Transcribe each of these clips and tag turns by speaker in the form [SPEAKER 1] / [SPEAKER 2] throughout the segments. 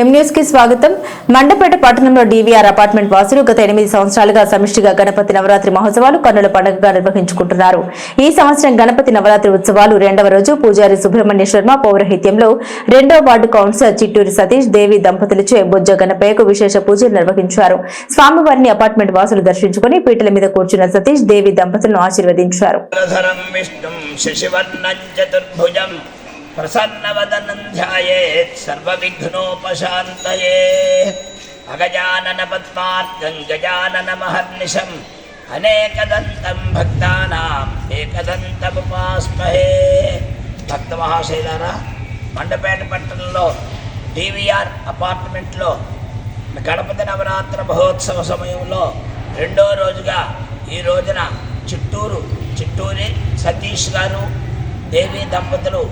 [SPEAKER 1] ఎంన్యూస్కి స్వాగతం. మండపేట పట్టణంలో DVR apartment వాసులు గత ఎనిమిది సంవత్సరాలుగా సమిష్టిగా గణపతి నవరాత్రి మహోత్సవాలు కన్నుల పండుగగా నిర్వహించుకుంటున్నారు. ఈ సంవత్సరం గణపతి నవరాత్రి ఉత్సవాలు రెండవ రోజు పూజారి సుబ్రహ్మణ్య శర్మ పౌరహిత్యంలో రెండో వార్డు కౌన్సిలర్ చిట్టూరి సతీష్ దేవి దంపతులచే బొజ్జ గణపయ్యకు విశేష పూజలు నిర్వహించారు. స్వామివారిని అపార్ట్మెంట్ వాసులు దర్శించుకుని పీటల మీద కూర్చున్న సతీష్ దేవి దంపతులను ఆశీర్వదించారు.
[SPEAKER 2] ధరం ప్రసన్నవదనం ధ్యాయేత్ సర్వవిఘ్నోపశాంతయే అగజానన పద్మార్గం గజానన మహర్నిశం అనేకదంతం భక్తానాం ఏకదంతముపాస్మహే భక్త మహాశైలారా మండపేట పట్టణంలో డివిఆర్ అపార్ట్మెంట్లో గణపతి నవరాత్రి మహోత్సవ సమయంలో రెండో రోజుగా ఈ రోజున చిట్టూరు చిట్టూరి సతీష్ గారు దేవి దంపతులు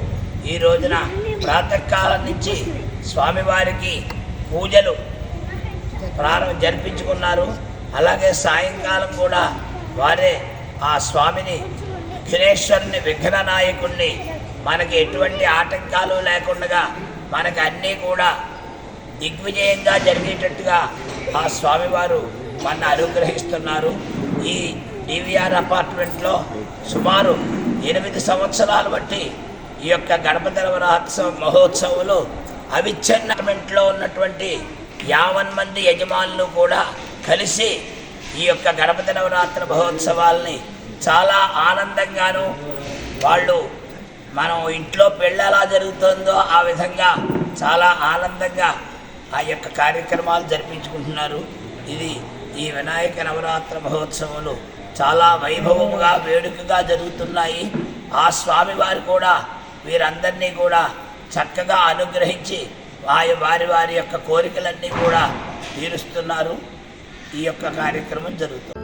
[SPEAKER 2] ఈ రోజున ప్రాతకాలం నుంచి స్వామివారికి పూజలు ప్రారంభ జరిపించుకున్నారు. అలాగే సాయంకాలం కూడా వారే ఆ స్వామిని విఘ్నేశ్వరుని విఘ్న నాయకుణ్ణి మనకి ఎటువంటి ఆటంకాలు లేకుండా మనకు అన్నీ కూడా దిగ్విజయంగా జరిగేటట్టుగా ఆ స్వామివారు మన అనుగ్రహిస్తున్నారు. ఈ డివిఆర్ అపార్ట్మెంట్లో సుమారు ఎనిమిది సంవత్సరాలు బట్టి ఈ యొక్క గణపతి నవరాత్సవ మహోత్సవంలో అవిచ్ఛిన్నమెంట్లో ఉన్నటువంటి యావన్ మంది యజమానులు కూడా కలిసి ఈ యొక్క గణపతి నవరాత్రి మహోత్సవాల్ని చాలా ఆనందంగాను వాళ్ళు మనం ఇంట్లో పెళ్ళి ఎలా జరుగుతుందో ఆ విధంగా చాలా ఆనందంగా ఆ యొక్క కార్యక్రమాలు జరిపించుకుంటున్నారు. ఇది ఈ వినాయక నవరాత్రి మహోత్సవాలు చాలా వైభవముగా వేడుకగా జరుగుతున్నాయి. ఆ స్వామివారు కూడా వీరందరినీ కూడా చక్కగా అనుగ్రహించి వారి వారి వారి యొక్క కోరికలన్నీ కూడా తీరుస్తున్నారు. ఈ యొక్క కార్యక్రమం జరుగుతుంది.